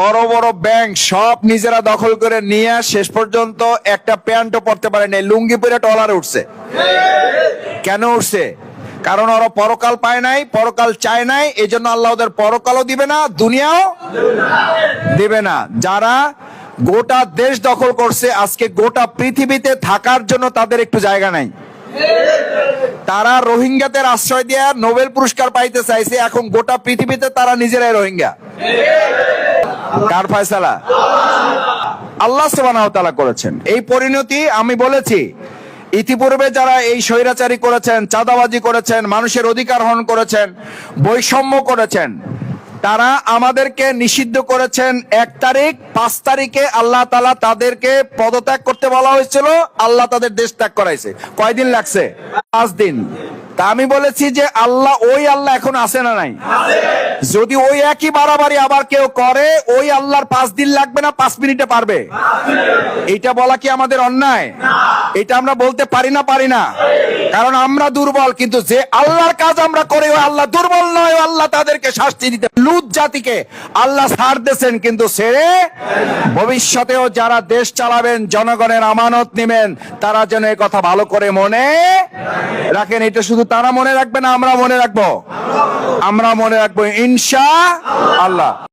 বড় বড় ব্যাংক সব নিজেরা দখল করে নিয়ে শেষ পর্যন্ত একটা প্যান্টও পরতে পারে নাই। লুঙ্গি পরে টলারে উঠছে। কেন উঠছে? কারণ ওরা পরকাল পায় নাই, পরকাল চায় নাই এই জন্য আল্লাহ ওদের পরকালও দিবে না, দুনিয়াও দিবে না। যারা গোটা দেশ দখল করছে, আজকে গোটা পৃথিবীতে থাকার জন্য তাদের একটু জায়গা নাই। তারা রোহিঙ্গাদের আশ্রয় দেওয়া নোবেল পুরস্কার পাইতে চাইছে, এখন গোটা পৃথিবীতে তারা নিজেরাই রোহিঙ্গা। কার ফয়সালা? আল্লাহ তাআলা করেছেন। এই পরিণতি আমি বলেছি, ইতিপূর্বে যারা এই স্বৈরাচারী করেছেন, চাঁদাবাজি করেছেন, মানুষের অধিকার হরণ করেছেন, বৈষম্য করেছেন, তারা আমাদেরকে নিষিদ্ধ করেছেন এক তারিখ, পাঁচ তারিখে আল্লাহ তালা তাদেরকে পদত্যাগ করতে বলা হয়েছিল, আল্লাহ তাদের দেশ ত্যাগ করাইছে। কয়দিন লাগছে? পাঁচ দিন। তা আমি বলেছি যে আল্লাহ, ওই আল্লাহ এখন আছে না নাই? যদি ওই একই বাড়াবাড়ি আবার কেউ করে, ওই আল্লাহর পাঁচ দিন লাগবে না, পাঁচ মিনিটে পারবে? এইটা বলা কি আমাদের অন্যায়? এটা আমরা বলতে পারি না পারি না। কারণ আমরা দুর্বল, কিন্তু যে আল্লাহর কাজ আমরা করি, ওই আল্লাহ দুর্বল নয়, ও আল্লাহ তাদেরকে শাস্তি দিতে। লুত জাতিকে আল্লাহ ছাড় দিয়েছেন, কিন্তু ছেড়ে ভবিষ্যতেও যারা দেশ চালাবেন, জনগণের আমানত নেবেন, তারা যেন এই কথা ভালো করে মনে রাখেন। এটা শুধু তারা মনে রাখবে না, আমরা মনে রাখব। আমরা মনে রাখব ইনশা আল্লাহ।